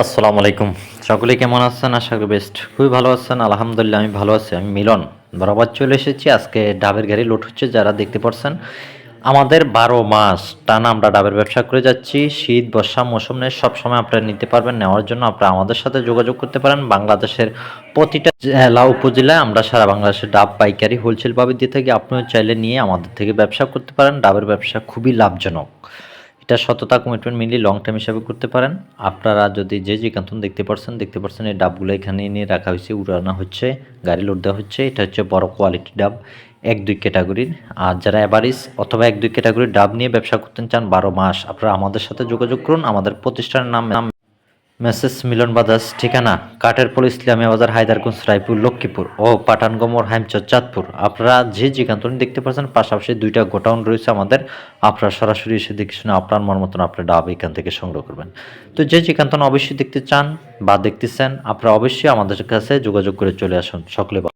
আসসালামু আলাইকুম। সকলে কেমন আছেন? আশা করি বেস্ট খুবই ভালো আছেন। আলহামদুলিল্লাহ, আমি ভালো আছি। আমি মিলন বরাবর চলে এসেছি। আজকে ডাবের গাড়ি লোড হচ্ছে, যারা দেখতে পাচ্ছেন আমাদের বারো মাস টানা আমরা ডাবের ব্যবসা করে যাচ্ছি। শীত, বর্ষা, মৌসুম নিয়ে সবসময় আপনারা নিতে পারবেন, নেওয়ার জন্য আপনারা আমাদের সাথে যোগাযোগ করতে পারেন। বাংলাদেশের প্রতিটা জেলা, উপজেলায় আমরা সারা বাংলাদেশের ডাব, পাইকারি হোলসেলভাবে দিয়ে থাকি। আপনিও চাইলে নিয়ে আমাদের থেকে ব্যবসা করতে পারেন। ডাবের ব্যবসা খুবই লাভজনক। এটা সততা কমিটমেন্ট মিলি লং টার্ম হিসাবে করতে পারেন। আপনারা যদি যে যে কান্তন দেখতে পারছেন দেখতে পারছেন এই ডাবগুলো এখানে নিয়ে রাখা হয়েছে, উড়ানো হচ্ছে, গাড়ি লোড দেওয়া হচ্ছে। এটা হচ্ছে বড় কোয়ালিটি ডাব, এক দুই ক্যাটাগরির আর যারা অ্যাভারেজ অথবা এক দুই ক্যাটাগরির ডাব নিয়ে ব্যবসা করতে চান, বারো মাস আপনারা আমাদের সাথে যোগাযোগ করুন। আমাদের প্রতিষ্ঠানের নাম মেসেস মিলন বাদাস ঠিকানা, কাটেরপুল ইসলামিয়া বাজার, হায়দারগঞ্জ, রায়পুর, লক্ষ্মীপুর ও পাঠানগমর, হাইমচর, চাঁদপুর। আপনারা যে যে দেখতে পাচ্ছেন, পাশাপাশি দুইটা গোটাউন রয়েছে আমাদের। আপনারা সরাসরি এসে দেখে শুনে আপনার মন মতন আপনার ডাব এখান থেকে সংগ্রহ করবেন। তো যে যে কান্তন অবশ্যই দেখতে চান বা দেখতেছেন, আপনারা অবশ্যই আমাদের কাছে যোগাযোগ করে চলে আসুন। সকলে